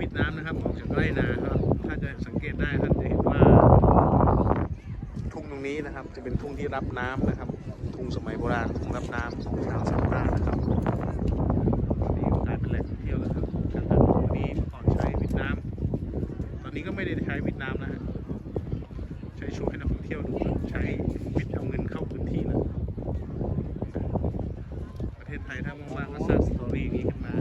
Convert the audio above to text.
วิดน้ำนะครับ ออกจากไร่นาครับ ถ้าจะสังเกตได้ท่านจะเห็นว่า ทุ่งตรงนี้นะครับ จะเป็นทุ่งที่รับน้ำนะครับ ทุ่งสมัยโบราณทุ่งรับน้ำของชาวสามพานนะครับนี่กลายเป็นแหล่งท่องเที่ยวแล้วครับการทำงนี้ก่อนใช้วิดน้ำตอนนี้ก็ไม่ได้ใช้วิดน้ำนะฮะใช้โชว์ให้นักท่องเที่ยวดูใช้วิดเอาเงินเข้าพื้นที่นะประเทศไทยถ้าว่างๆก็สร้างสตอรี่อย่างนี้ขึ้นมา